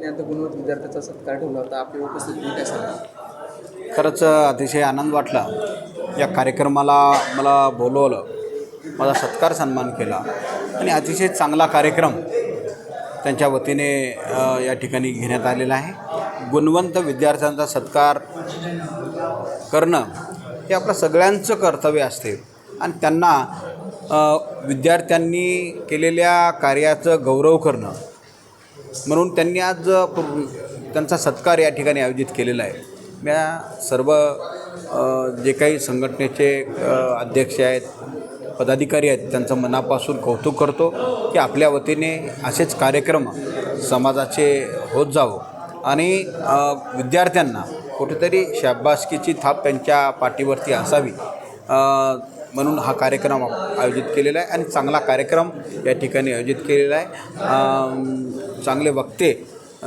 त्यांनी आता गुणवंत विद्यार्थ्याचा सत्कार ठेवला होता. आपली उपस्थिती काय सांगा खरंच अतिशय आनंद वाटला. या कार्यक्रमाला मला बोलवलं. माझा सत्कार सन्मान केला. आणि अतिशय चांगला कार्यक्रम त्यांच्या वतीने या ठिकाणी घेण्यात आलेला आहे. गुणवंत विद्यार्थ्यांचा सत्कार करणं हे आपलं सगळ्यांचं कर्तव्य असते. आणि त्यांना विद्यार्थ्यांनी केलेल्या कार्याचं गौरव करणं म्हणून त्यांनी आज त्यांचा सत्कार या ठिकाणी आयोजित केलेला आहे. म्या सर्व जे काही संघटनेचे अध्यक्ष आहेत पदाधिकारी आहेत त्यांचं मनापासून कौतुक करतो की आपल्या वतीने असेच कार्यक्रम समाजाचे होत जावं. आणि विद्यार्थ्यांना कुठेतरी शाबासकीची थाप त्यांच्या पाठीवरती असावी. म्हणून हा कार्यक्रम आयोजित केलेला आहे आणि चांगला कार्यक्रम या ठिकाणी आयोजित केलेला आहे. चांगले वक्ते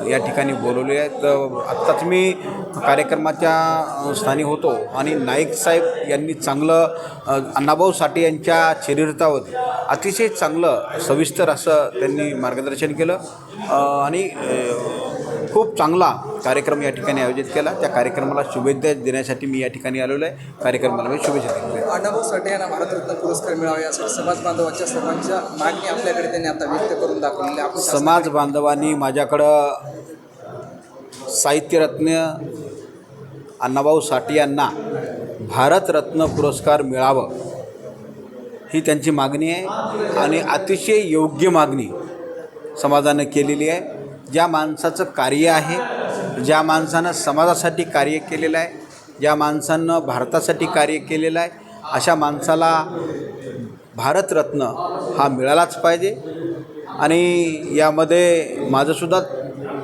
या ठिकाणी बोलवले आहेत. आत्ताच मी कार्यक्रमाच्या स्थानी होतो आणि नाईक साहेब यांनी चांगलं अण्णाभाऊ साठे यांच्या चरित्रावर अतिशय चांगलं सविस्तर असं त्यांनी मार्गदर्शन केलं. आणि खूप चांगला कार्यक्रम या ठिकाणी आयोजित केला. त्या कार्यक्रमाला शुभेच्छा देण्यासाठी मी या ठिकाणी आलेलो आहे. कार्यक्रमाला मी शुभेच्छा दिल्या अण्णाभाऊ साठे यांना भारतरत्न पुरस्कार मिळावा यासाठी समाज बांधवाच्या सर्वांच्या मागणी आपल्याकडे त्यांनी आता व्यक्त करून दाखवलेली. आपण समाज बांधवांनी माझ्याकडं साहित्यरत्न अण्णाभाऊ साठे यांना भारतरत्न पुरस्कार मिळावं ही त्यांची मागणी आहे आणि अतिशय योग्य मागणी समाजानं केलेली आहे. ज्या माणसाचं कार्य आहे ज्या माणसानं समाजासाठी कार्य केलेलं आहे ज्या माणसानं भारतासाठी कार्य केलेलं आहे अशा माणसाला भारतरत्न हा मिळालाच पाहिजे. आणि यामध्ये माझंसुद्धा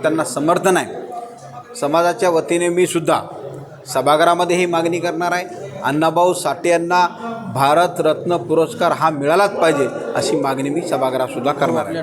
त्यांना समर्थन आहे. समाजाच्या वतीने मी सुद्धा सभागृहामध्ये ही मागणी करणार आहे. अण्णाभाऊ साठे यांना भारतरत्न पुरस्कार हा मिळालाच पाहिजे अशी मागणी मी सभागृहात सुद्धा करणार आहे.